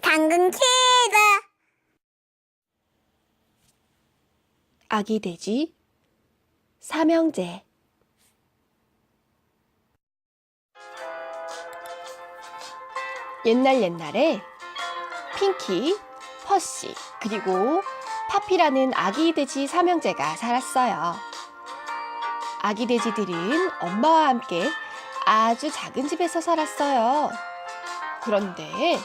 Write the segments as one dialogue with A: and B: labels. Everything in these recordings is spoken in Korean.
A: 당근 치즈.
B: 아기 돼지 삼형제 옛날 옛날에 핑키, 퍼시, 그리고 파피라는 아기 돼지 삼형제가 살았어요. 아기 돼지들은 엄마와 함께 아주 작은 집에서 살았어요. 그런데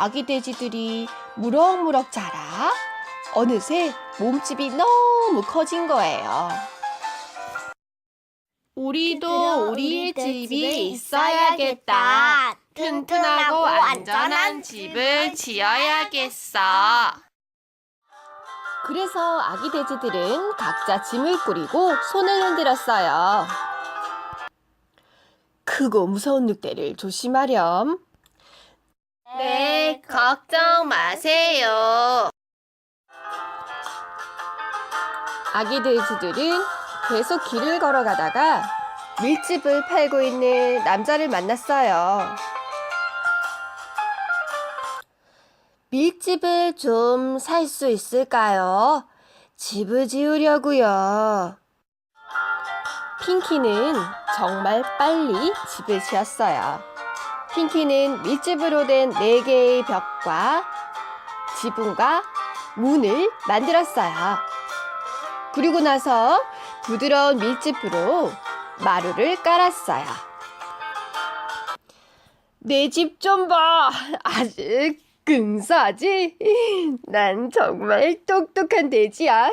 B: 아기 돼지들이 무럭무럭 자라 어느새 몸집이 너무 커진 거예요. 우리도 우리의 집이 있어야겠다. 튼튼하고 안전한 집을 지어야겠어. 그래서 아기 돼지들은 각자 짐을 꾸리고 손을 흔들었어요. 크고 무서운 늑대를 조심하렴. 네, 걱정 마세요. 아기 돼지들은 계속 길을 걸어가다가 밀집을 팔고 있는 남자를 만났어요. 밀집을 좀 살 수 있을까요? 집을 지으려고요. 핑키는 정말 빨리 집을 지었어요. 핑키는 밀집으로 된 네개의 벽과 지붕과 문을 만들었어요. 그리고 나서 부드러운 밀집으로 마루를 깔았어요. 내 집 좀 봐. 아직 근사하지? 난 정말 똑똑한 돼지야.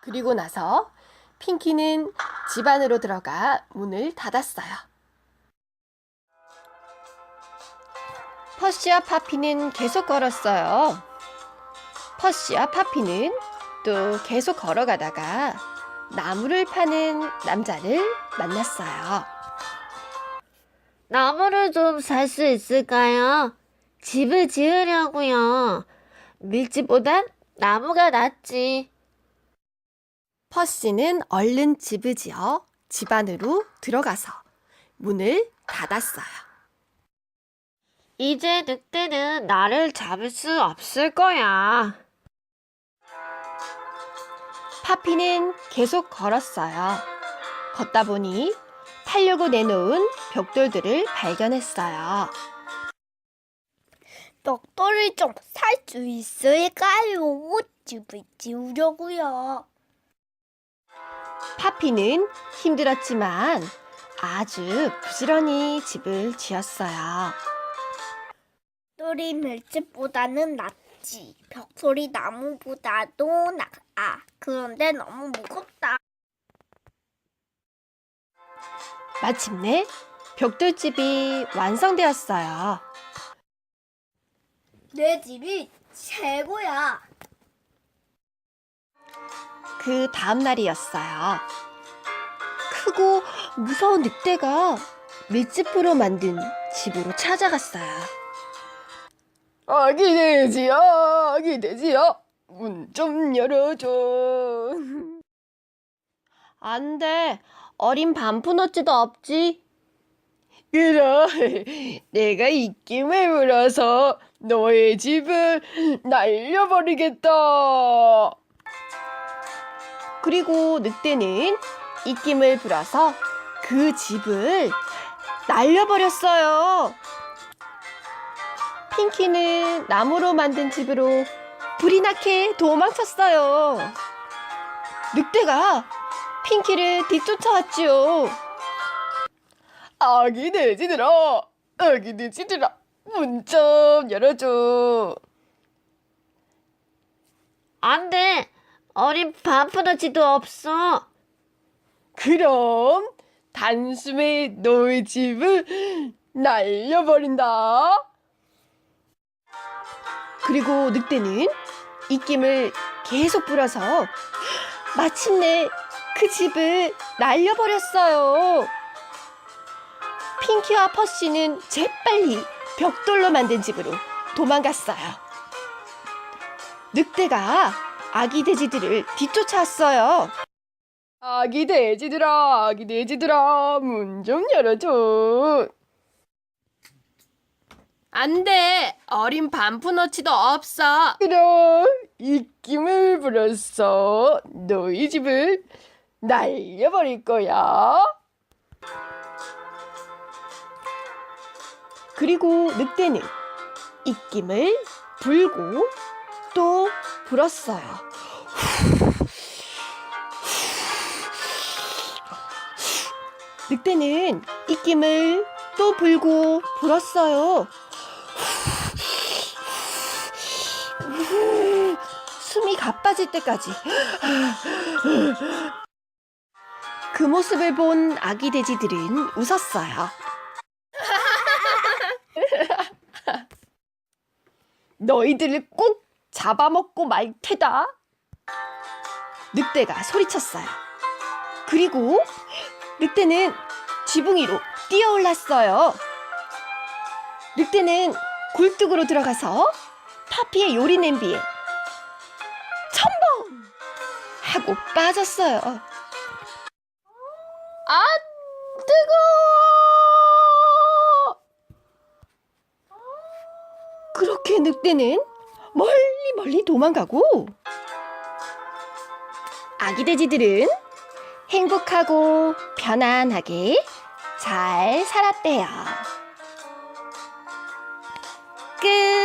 B: 그리고 나서 핑키는 집 안으로 들어가 문을 닫았어요. 퍼시와 파피는 계속 걸었어요. 퍼시와 파피는 또 계속 걸어가다가 나무를 파는 남자를 만났어요.
A: 나무를 좀 살 수 있을까요? 집을 지으려고요. 밀집보단 나무가 낫지.
B: 퍼시는 얼른 집을 지어 집 안으로 들어가서 문을 닫았어요.
A: 이제 늑대는 나를 잡을 수 없을 거야.
B: 파피는 계속 걸었어요. 걷다 보니 타려고 내놓은 벽돌들을 발견했어요.
A: 벽돌을 좀 살 수 있을까요? 집을 지으려고요.
B: 파피는 힘들었지만 아주 부지런히 집을 지었어요.
A: 벽돌이 밀집보다는 낫지. 벽돌이 나무보다도 나아. 그런데 너무 무겁다.
B: 마침내 벽돌집이 완성되었어요.
A: 내 집이 최고야.
B: 그 다음 날이었어요. 크고 무서운 늑대가 밀집으로 만든 집으로 찾아갔어요. 아기 돼지야, 아기 돼지야, 문 좀 열어줘. 안 돼, 어린 반푼어치도 없지. 그럼 내가 입김을 물어서 너의 집을 날려버리겠다. 그리고 늑대는 입김을 불어서 그 집을 날려버렸어요. 핑키는 나무로 만든 집으로 불이 나게 도망쳤어요. 늑대가 핑키를 뒤쫓아왔지요. 아기 돼지들아, 아기 돼지들아, 문 좀 열어줘.
A: 안 돼. 어린 반푼어치도 없어.
B: 그럼 단숨에 너의 집을 날려버린다. 그리고 늑대는 입김을 계속 불어서 마침내 그 집을 날려버렸어요. 핑키와 퍼시는 재빨리 벽돌로 만든 집으로 도망갔어요. 늑대가 아기 돼지들을 뒤쫓아왔어요. 아기 돼지들아, 아기 돼지들아, 문 좀 열어줘. 안 돼. 어린 반푼어치도 없어.
C: 그럼 입김을 불었어. 너희 집을 날려버릴 거야.
B: 그리고 늑대는 입김을 불고 또 불었어요. 늑대는 입김을 또 불고 불었어요. 숨이 가빠질 때까지. 그 모습을 본 아기 돼지들은 웃었어요.
C: 너희들을 꼭 잡아먹고 말 테다.
B: 늑대가 소리쳤어요. 그리고 늑대는 지붕 위로 뛰어올랐어요. 늑대는 굴뚝으로 들어가서 파피의 요리 냄비에 첨벙 하고 빠졌어요. 아 뜨거! 그렇게 늑대는 멀리 멀리 도망가고 아기 돼지들은 행복하고 편안하게 잘 살았대요. 끝!